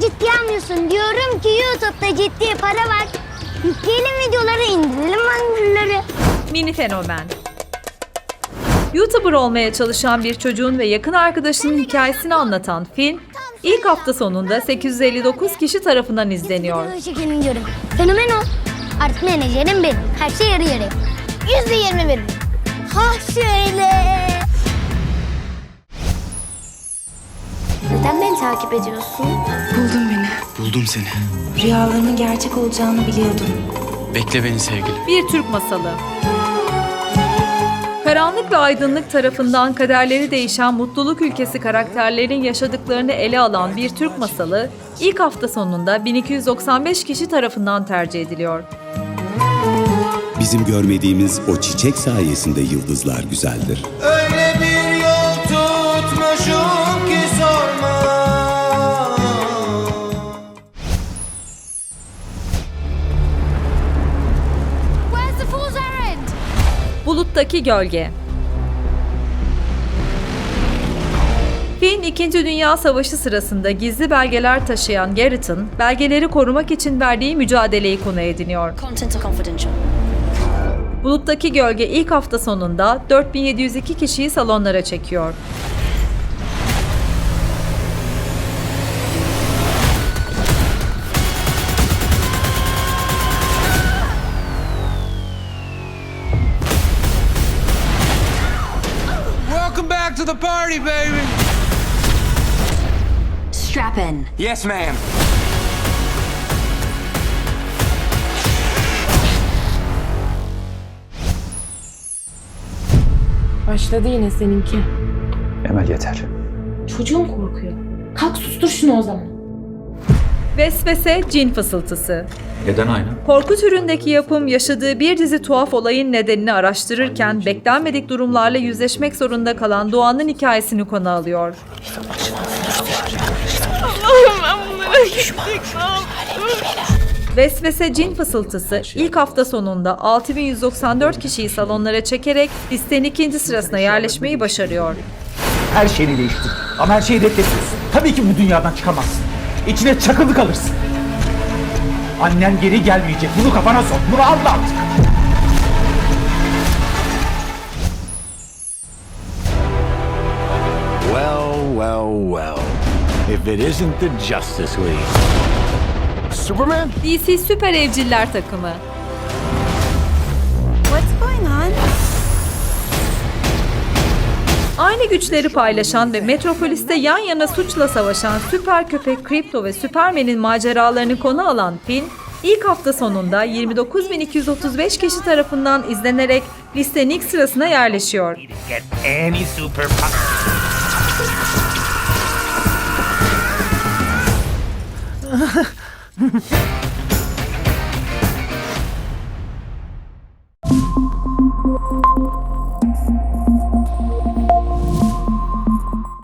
ciddiye almıyorsun. Diyorum ki YouTube'da ciddi para var. Yükleyelim videoları indirelim mangırları. Mini fenomen. YouTuber olmaya çalışan bir çocuğun ve yakın arkadaşının hikayesini anlatan film, ilk hafta sonunda 859 kişi tarafından izleniyor. Çekelim diyorum. Fenomen o. Artık menajerim benim. Her şey yarı yarıya. Yüzde yirmi veririm. Ha şöyle. Takip ediyorsun? Buldun beni. Buldum seni. Rüyalarının gerçek olacağını biliyordum. Bekle beni sevgilim. Bir Türk masalı. Karanlık ve aydınlık tarafından kaderleri değişen mutluluk ülkesi karakterlerin yaşadıklarını ele alan bir Türk masalı, ilk hafta sonunda 1295 kişi tarafından tercih ediliyor. Bizim görmediğimiz o çiçek sayesinde yıldızlar güzeldir. Öyle Buluttaki Gölge Finn 2. Dünya Savaşı sırasında gizli belgeler taşıyan Garrett'ın belgeleri korumak için verdiği mücadeleyi konu ediniyor. Buluttaki Gölge ilk hafta sonunda 4702 kişiyi salonlara çekiyor. Welcome back to the party baby Strap in. Yes ma'am Başladı yine seninki. Emel yeter. Çocuğum korkuyor. Kalk sustur şunu o zaman. Vesvese cin fısıltısı. Neden aynı? Korku türündeki yapım yaşadığı bir dizi tuhaf olayın nedenini araştırırken beklenmedik durumlarla yüzleşmek zorunda kalan Doğan'ın hikayesini konu alıyor. Vesvese Cin Fısıltısı ilk hafta sonunda 6194 kişiyi salonlara çekerek listenin ikinci sırasına yerleşmeyi başarıyor. Her şeyini değiştir. Ama her şeyi reddediyorsun. Tabii ki bu dünyadan çıkamazsın. İçine çakılı kalırsın. Annen geri gelmeyecek. Bunu kafana sok. Bunu anla artık. Well, well, well. If it isn't the Justice League. Superman? DC Süper Evciller takımı. Aynı güçleri paylaşan ve Metropolis'te yan yana suçla savaşan süper köpek Krypto ve Superman'in maceralarını konu alan film, ilk hafta sonunda 29.235 kişi tarafından izlenerek listenin ilk sırasına yerleşiyor.